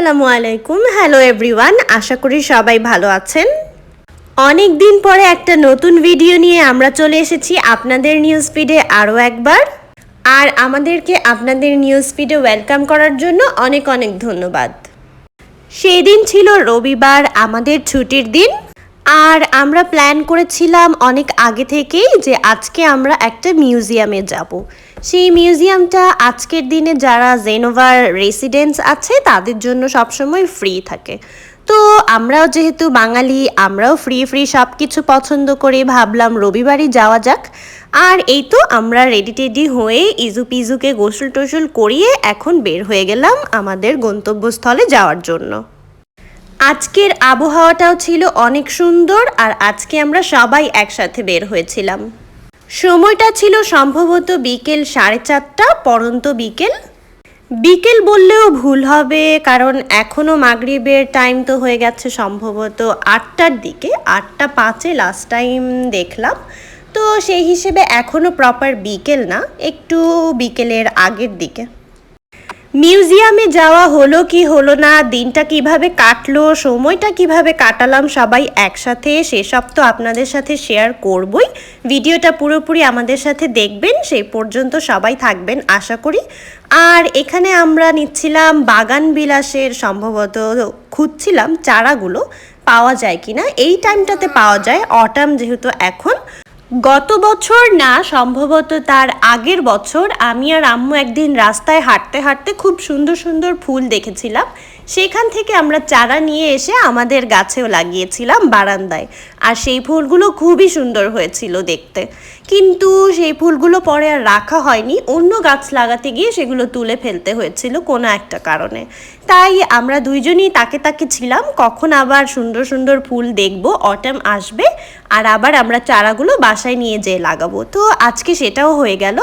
আসসালামু আলাইকুম। Hello everyone আশা করি সবাই ভালো আছেন। অনেক দিন পরে একটা নতুন ভিডিও নিয়ে আমরা চলে এসেছি আপনাদের নিউজ ফিডে আরও একবার। আর আমাদেরকে আপনাদের নিউজ ফিডে ওয়েলকাম করার জন্য অনেক অনেক ধন্যবাদ। সেই দিন ছিল রবিবার, আমাদের ছুটির দিন। আর আমরা প্ল্যান করেছিলাম অনেক আগে থেকেই যে আজকে আমরা একটা মিউজিয়ামে যাব। সেই মিউজিয়ামটা আজকের দিনে যারা জেনোভার রেসিডেন্স আছে, তাদের জন্য সবসময় ফ্রি থাকে। তো আমরাও যেহেতু বাঙালি, আমরাও ফ্রি ফ্রি সব কিছু পছন্দ করে ভাবলাম রবিবারই যাওয়া যাক। আর এই তো আমরা রেডি টেডি হয়ে ইজু পিজুকে গোসল টোসল করিয়ে এখন বের হয়ে গেলাম আমাদের গন্তব্যস্থলে যাওয়ার জন্য। আজকের আবহাওয়াটাও ছিল অনেক সুন্দর আর আজকে আমরা সবাই একসাথে বের হয়েছিলাম। সময়টা ছিল সম্ভবত বিকেল সাড়ে চারটা, পরন্ত বিকেল। বিকেল বললেও ভুল হবে, কারণ এখনও মাগরিবের টাইম তো হয়ে গেছে সম্ভবত আটটার দিকে, আটটা পাঁচে লাস্ট টাইম দেখলাম। তো সেই হিসেবে এখনও প্রপার বিকেল না, একটু বিকেলের আগের দিকে। মিউজিয়ামে যাওয়া হলো কি হলো না, দিনটা কীভাবে কাটলো, সময়টা কীভাবে কাটালাম, সবাই একসাথে সেসব তো আপনাদের সাথে শেয়ার করবই। ভিডিওটা পুরোপুরি আমাদের সাথে দেখবেন সেই পর্যন্ত সবাই থাকবেন, আশা করি। আর এখানে আমরা নিচ্ছিলাম বাগান বিলাসের সম্ভবত খুঁজছিলাম চারাগুলো, পাওয়া যায় কিনা। এই টাইমটাতে পাওয়া যায় অটাম যেহেতু এখন। গত বছর না, সম্ভবত তার আগের বছর আমি আর আম্মু একদিন রাস্তায় হাঁটতে হাঁটতে খুব সুন্দর সুন্দর ফুল দেখেছিলাম। সেখান থেকে আমরা চারা নিয়ে এসে আমাদের গাছেও লাগিয়েছিলাম বারান্দায়। আর সেই ফুলগুলো খুবই সুন্দর হয়েছিল দেখতে। কিন্তু সেই ফুলগুলো পরে আর রাখা হয়নি। অন্য গাছ লাগাতে গিয়ে সেগুলো তুলে ফেলতে হয়েছিল কোনো একটা কারণে। তাই আমরা দুইজনই তাকে তাকে ছিলাম। কখন আবার সুন্দর সুন্দর ফুল দেখব অটাম আসবে, আর আবার আমরা চারাগুলো বাসায় নিয়ে যেয়ে লাগাবো। তো আজকে সেটাও হয়ে গেল।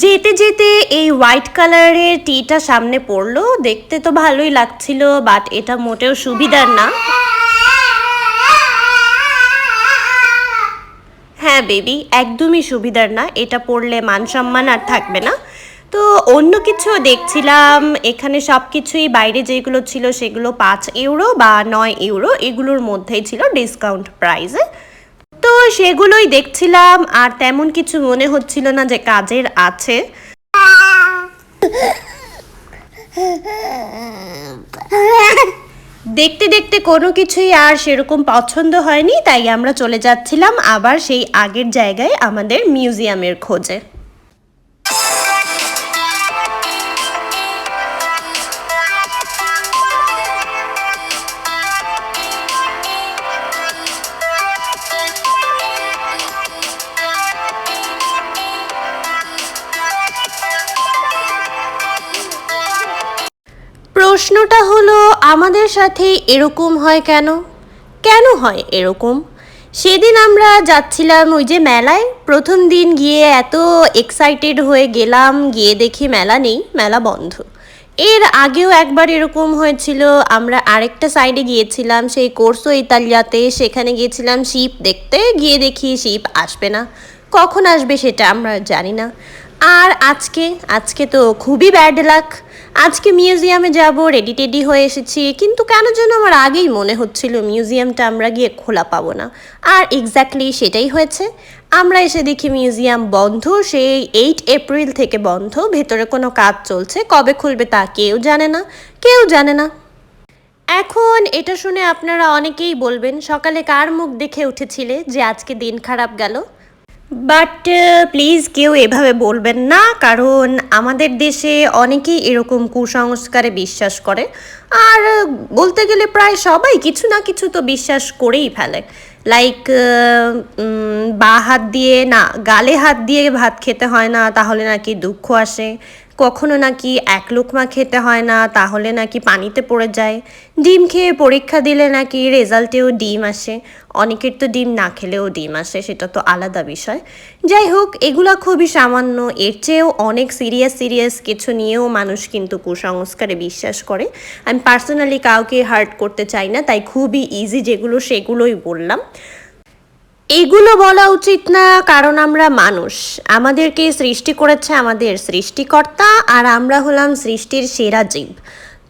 যেতে যেতে এই হোয়াইট কালারের টিটা সামনে পড়ল। দেখতে তো ভালোই লাগছিল বাট এটা মোটেও সুবিধার না। হ্যাঁ বেবি একদমই সুবিধার না। এটা পড়লে মান সম্মান আর থাকবে না। তো অন্য কিছু দেখছিলাম, এখানে সব কিছুই বাইরে যেগুলো ছিল সেগুলো পাঁচ ইউরো বা নয় ইউরো এগুলোর মধ্যেই ছিল ডিসকাউন্ট প্রাইসে সেগুলোই দেখছিলাম, আর তেমন কিছু মনে হচ্ছিল না যে কাজের আছে। দেখতে দেখতে কোনো কিছুই আর সেরকম পছন্দ হয়নি, তাই আমরা চলে যাচ্ছিলাম আবার সেই আগের জায়গায় আমাদের মিউজিয়ামের খোঁজে। প্রশ্নটা হলো, আমাদের সাথে এরকম হয় কেন? কেন হয় এরকম? সেদিন আমরা যাচ্ছিলাম ওই যে মেলায়। প্রথম দিন গিয়ে এত এক্সাইটেড হয়ে গেলাম, গিয়ে দেখি মেলা নেই, মেলা বন্ধ। এর আগেও একবার এরকম হয়েছিল। আমরা আরেকটা সাইডে গিয়েছিলাম, সেই কোর্সো ইতালিয়াতে। সেখানে গিয়েছিলাম শিপ দেখতে, গিয়ে দেখি শিপ আসবে না। কখন আসবে সেটা আমরা জানি না। আর আজকে আজকে তো খুবই ব্যাড লাক আজকে মিউজিয়ামে যাব রেডি টেডি হয়ে এসেছি। কিন্তু কেন যেন আমার আগেই মনে হচ্ছিল মিউজিয়ামটা আমরা গিয়ে খোলা পাবো না। আর এক্স্যাক্টলি সেটাই হয়েছে। আমরা এসে দেখি মিউজিয়াম বন্ধ, সেই এইট এপ্রিল থেকে বন্ধ। ভেতরে কোনো কাজ চলছে, কবে খুলবে তা কেউ জানে না, কেউ জানে না। এখন এটা শুনে আপনারা অনেকেই বলবেন, সকালে কার মুখ দেখে উঠেছিলে যে আজকে দিন খারাপ গেল? বাট প্লিজ কেউ এভাবে বলবেন না, কারণ আমাদের দেশে অনেকেই এরকম কুসংস্কারে বিশ্বাস করে। আর বলতে গেলে প্রায় সবাই কিছু না কিছু তো বিশ্বাস করেই ফেলে। লাইক বা হাত দিয়ে না, গালে হাত দিয়ে ভাত খেতে হয় না, তাহলে নাকি দুঃখ আসে। কখনো নাকি এক লোকমা খেতে হয় না, তাহলে নাকি পানিতে পড়ে যায়। ডিম খেয়ে পরীক্ষা দিলে নাকি রেজাল্টেও ডিম আসে। অনেকের তো ডিম না খেলেও ডিম আসে, সেটা তো আলাদা বিষয়। যাই হোক, এগুলা খুবই সামান্য। এর চেয়েও অনেক সিরিয়াস সিরিয়াস কিছু নিয়েও মানুষ কিন্তু কুসংস্কারে বিশ্বাস করে। আমি পার্সোনালি কাউকে হার্ট করতে চাই না, তাই খুবই ইজি যেগুলো সেগুলোই বললাম। এগুলো বলা উচিত না, কারণ আমরা মানুষ। আমাদেরকে সৃষ্টি করেছে আমাদের সৃষ্টিকর্তা, আর আমরা হলাম সৃষ্টির সেরা জীব।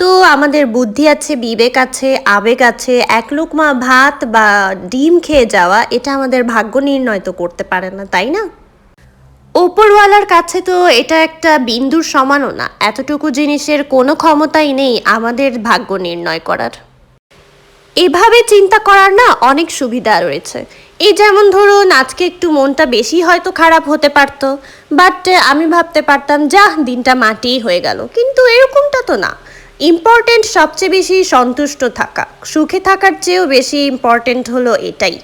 তো আমাদের বুদ্ধি আছে, বিবেক আছে, আবেগ আছে, এক লোকমা ভাত বা ডিম খেয়ে যাওয়া, এটা আমাদের ভাগ্য নির্ণয় তো করতে পারে না, তাই না? ওপরওয়ালার কাছে তো এটা একটা বিন্দুর সমানও না। এতটুকু জিনিসের কোনো ক্ষমতাই নেই আমাদের ভাগ্য নির্ণয় করার। এভাবে চিন্তা করার না অনেক সুবিধা রয়েছে। এই যেমন ধরুন আজকে একটু মনটা বেশি হয়তো খারাপ হতে পারতো বাট আমি ভাবতে পারতাম যা দিনটা মাটিই হয়ে গেল। কিন্তু এরকমটা তো না। ইম্পর্টেন্ট সবচেয়ে বেশি সন্তুষ্ট থাকা, সুখে থাকার চেয়েও বেশি ইম্পর্টেন্ট হলো এটাই।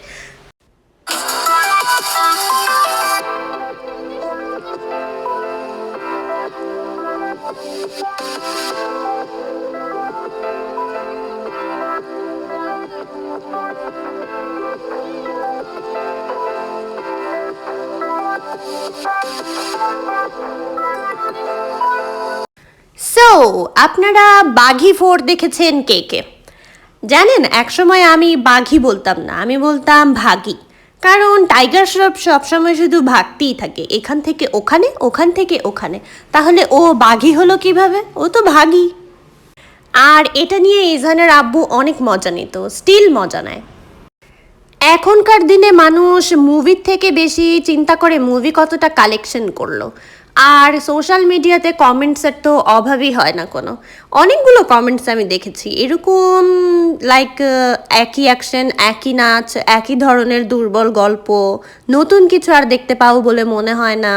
সো আপনারা বাঘি ফোর দেখেছেন কে কে? জানেন, একসময় আমি বাঘি বলতাম না, আমি বলতাম ভাগি। কারণ টাইগার শ্রফ সবসময় শুধু ভাগতেই থাকে, এখান থেকে ওখানে, ওখান থেকে ওখানে। তাহলে ও বাঘি হলো কীভাবে? ও তো ভাগি। আর এটা নিয়ে ইজহানের আব্বু অনেক মজা নিত স্টিল মজা নেয়। এখনকার দিনে মানুষ মুভির থেকে বেশি চিন্তা করে মুভি কতটা কালেকশন করল। আর সোশ্যাল মিডিয়াতে কমেন্টসের তো অভাবই হয় না কোনো। অনেকগুলো কমেন্টস আমি দেখেছি। এরকম লাইক একই অ্যাকশন একই নাচ, একই ধরনের দুর্বল গল্প, নতুন কিছু আর দেখতে পাও বলে মনে হয় না।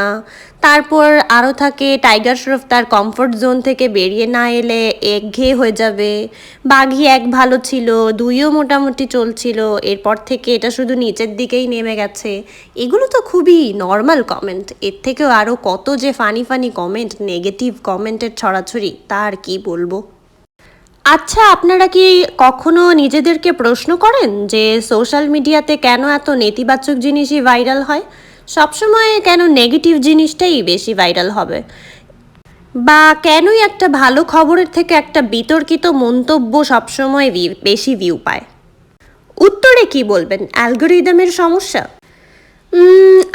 তারপর আরও থাকে, টাইগার শ্রফ তার কমফোর্ট জোন থেকে বেরিয়ে না এলে একঘেয়ে হয়ে যাবে। বাঘি এক ভালো ছিল, দুইও মোটামুটি চলছিল, এরপর থেকে এটা শুধু নিচের দিকেই নেমে গেছে। এগুলো তো খুবই নর্মাল কমেন্ট এর থেকেও আরও কত যে ফানি ফানি কমেন্ট নেগেটিভ কমেন্টের ছড়াছড়ি তার কি বলব। আচ্ছা আপনারা কি কখনো নিজেদেরকে প্রশ্ন করেন যে সোশ্যাল মিডিয়াতে কেন এত নেতিবাচক জিনিসই ভাইরাল হয়? সবসময় কেন নেগেটিভ জিনিসটাই বেশি ভাইরাল হবে? বা কেনই একটা ভালো খবরের থেকে একটা বিতর্কিত মন্তব্য সবসময় বেশি ভিউ পায়? উত্তরে কি বলবেন? অ্যালগোরিদমের সমস্যা?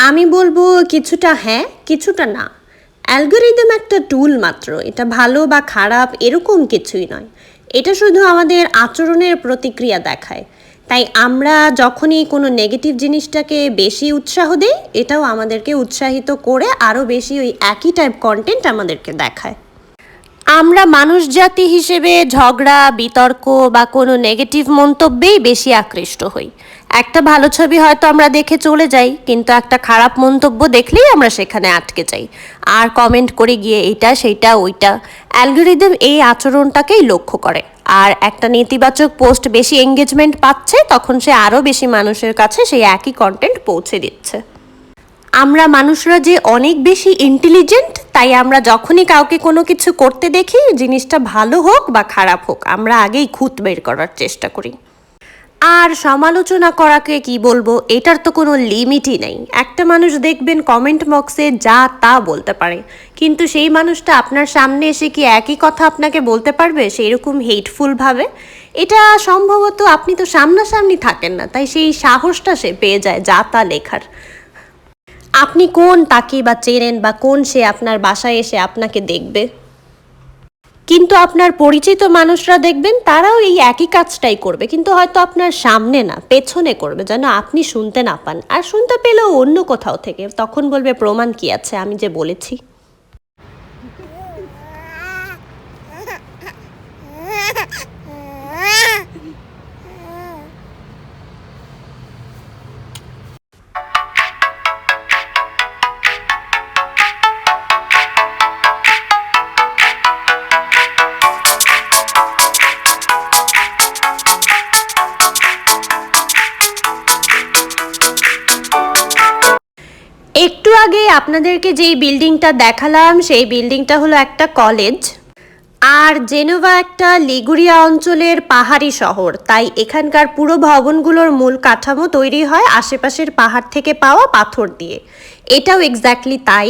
আমি বলব কিছুটা হ্যাঁ কিছুটা না। অ্যালগোরিদম একটা টুল মাত্র, এটা ভালো বা খারাপ এরকম কিছুই নয়। এটা শুধু আমাদের আচরণের প্রতিক্রিয়া দেখায়। তাই আমরা যখনই কোনো নেগেটিভ জিনিসটাকে বেশি উৎসাহ দেই, এটাও আমাদেরকে উৎসাহিত করে আরও বেশি ওই একই টাইপ কন্টেন্ট আমাদেরকে দেখায়। আমরা মানুষ জাতি হিসেবে ঝগড়া, বিতর্ক বা কোনো নেগেটিভ মন্তব্যেই বেশি আকৃষ্ট হই। একটা ভালো ছবি হয়তো আমরা দেখে চলে যাই, কিন্তু একটা খারাপ মন্তব্য দেখলেই আমরা সেখানে আটকে যাই। আর কমেন্ট করে গিয়ে এইটা সেইটা ওইটা, অ্যালগোরিদম এই আচরণটাকেই লক্ষ্য করে। আর একটা নেতিবাচক পোস্ট বেশি এঙ্গেজমেন্ট পাচ্ছে, তখন সে আরও বেশি মানুষের কাছে সেই একই কন্টেন্ট পৌঁছে দিচ্ছে। আমরা মানুষরা যে অনেক বেশি ইন্টেলিজেন্ট তাই আমরা যখনই কাউকে কোনো কিছু করতে দেখি, জিনিসটা ভালো হোক বা খারাপ হোক, আমরা আগেই খুঁত বের করার চেষ্টা করি। আর সমালোচনা করাকে কি বলব? এটার তো কোনো লিমিটই নেই। একটা মানুষ দেখবেন কমেন্ট বক্সে যা তা বলতে পারে। কিন্তু সেই মানুষটা আপনার সামনে এসে কি একই কথা আপনাকে বলতে পারবে? সেই রকম হেটফুলভাবে এটা সম্ভবত আপনি তো সামনাসামনি থাকেন না, তাই সেই সাহসটা সে পেয়ে যায় যা তা লেখার। আপনি কোন তাকে বা চেনেন বা কোন সে আপনার বাসায় এসে আপনাকে দেখবে? কিন্তু আপনার পরিচিত মানুষরা দেখবেন, তারাও এই একই কাজটাই করবে। কিন্তু হয়তো আপনার সামনে না, পেছনে করবে। যেন আপনি শুনতে না পান। আর শুনতে পেলেও অন্য কোথাও থেকে। তখন বলবে, প্রমাণ কি আছে? আমি যে বলেছি। আপনাদেরকে যেই বিল্ডিংটা দেখালাম, সেই বিল্ডিংটা হলো একটা কলেজ। আর জেনোভা একটা লিগুরিয়া অঞ্চলের পাহাড়ি শহর, তাই এখানকার পুরো ভবনগুলোর মূল কাঠামো তৈরি হয় আশেপাশের পাহাড় থেকে পাওয়া পাথর দিয়ে। এটাও এক্স্যাক্টলি তাই।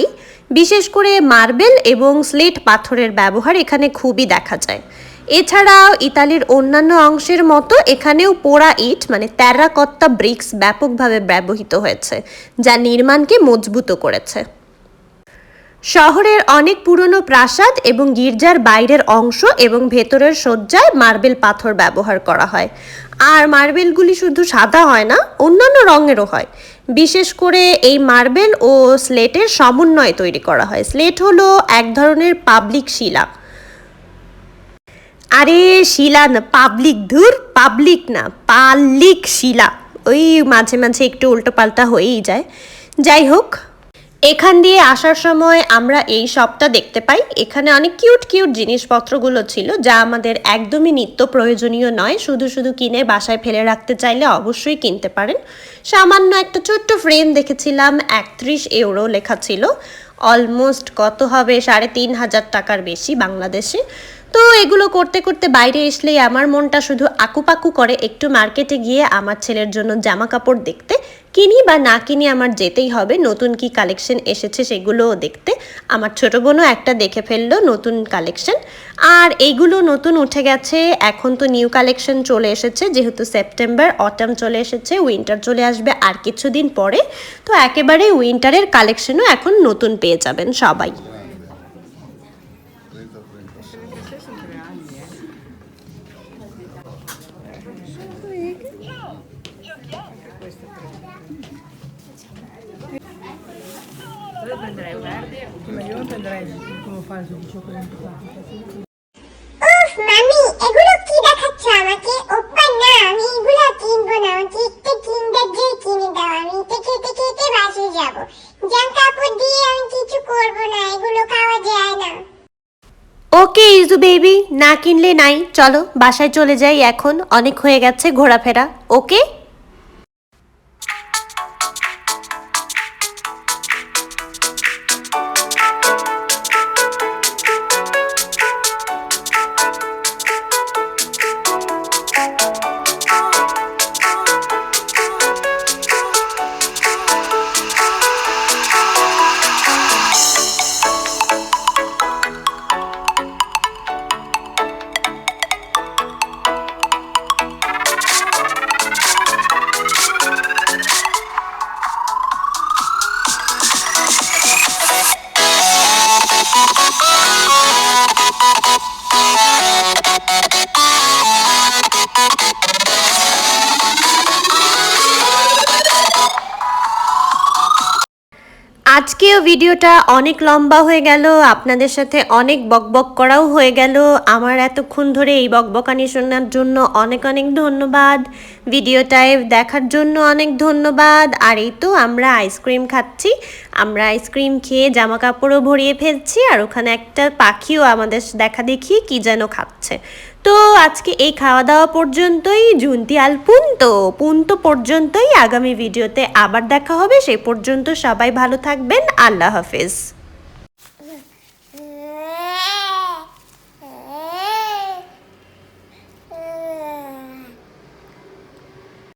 বিশেষ করে মার্বেল এবং স্লেট পাথরের ব্যবহার এখানে খুবই দেখা যায়। এছাড়াও ইতালির অন্যান্য অংশের মতো এখানেও পোড়া ইট মানে ত্যারাকত্তা ব্রিক্স ব্যাপকভাবে ব্যবহৃত হয়েছে, যা নির্মাণকে মজবুত করেছে। শহরের অনেক পুরনো প্রাসাদ এবং গির্জার বাইরের অংশ এবং ভেতরের সজ্জায় মার্বেল পাথর ব্যবহার করা হয়। আর মার্বেলগুলি শুধু সাদা হয় না, অন্যান্য রঙেরও হয়। বিশেষ করে এই মার্বেল ও স্লেটের সমন্বয়ে তৈরি করা হয়। স্লেট হলো এক ধরনের পাবলিক শিলা। আরে শিলা না পাবলিক ধুর পাবলিক না পাল্লিক শিলা। ওই মাঝে মাঝে একটু উল্টো পাল্টা হয়েই যায়। যাই হোক, এখান দিয়ে আসার সময় আমরা এই শপটা দেখতে পাই। এখানে অনেক কিউট কিউট জিনিসপত্রগুলো ছিল, যা আমাদের একদমই নিত্য প্রয়োজনীয় নয়। শুধু শুধু কিনে বাসায় ফেলে রাখতে চাইলে অবশ্যই কিনতে পারেন। সামান্য একটা ছোট্ট ফ্রেম দেখেছিলাম, একত্রিশ ইউরো লেখা ছিল। অলমোস্ট কত হবে? সাড়ে তিন হাজার টাকার বেশি বাংলাদেশে। তো এগুলো করতে করতে বাইরে আসলেই আমার মনটা শুধু আকুপাকু করে একটু মার্কেটে গিয়ে আমার ছেলের জন্য জামা কাপড় দেখতে। কিনি বা না কিনি আমার যেতেই হবে, নতুন কি কালেকশন এসেছে সেগুলোও দেখতে। আমার ছোট বোনও একটা দেখে ফেলল নতুন কালেকশন আর এইগুলো নতুন উঠে গেছে, এখন তো নিউ কালেকশন চলে এসেছে, যেহেতু সেপ্টেম্বর অটাম চলে এসেছে উইন্টার চলে আসবে আর কিছুদিন পরে। তো একেবারে উইন্টারের কালেকশনও এখন নতুন পেয়ে যাবেন সবাই। মামি, এগুলো কি আমাকে? না, আমি এগুলো না। আমি খেতে খেতে আমি কিছু না, এগুলো যায় ওকে, ইজু বেবি, না কিনলে নাই। চলো, বাসায় চলে যাই। এখন অনেক হয়ে গেছে ঘোরাফেরা। ওকে? আজকেও ভিডিওটা অনেক লম্বা হয়ে গেল, আপনাদের সাথে অনেক বকবক করাও হয়ে গেল। আমার এতক্ষণ ধরে এই বকবকানি শোনার জন্য অনেক অনেক ধন্যবাদ। ভিডিওটায় দেখার জন্য অনেক ধন্যবাদ। আর এই তো আমরা আইসক্রিম খাচ্ছি। আমরা আইসক্রিম খেয়ে জামা কাপড়ও ভরিয়ে ফেলছি আর ওখানে একটা পাখিও আমাদের দেখা দেখি কি যেন খাচ্ছে। তো আজকে এই খাওয়া দাওয়া পর্যন্তই। জুন্তি আল পুন্ত পুন্ত পর্যন্তই। আগামী ভিডিওতে আবার দেখা হবে। সেই পর্যন্ত সবাই ভালো থাকবেন। আল্লাহ হাফেজ।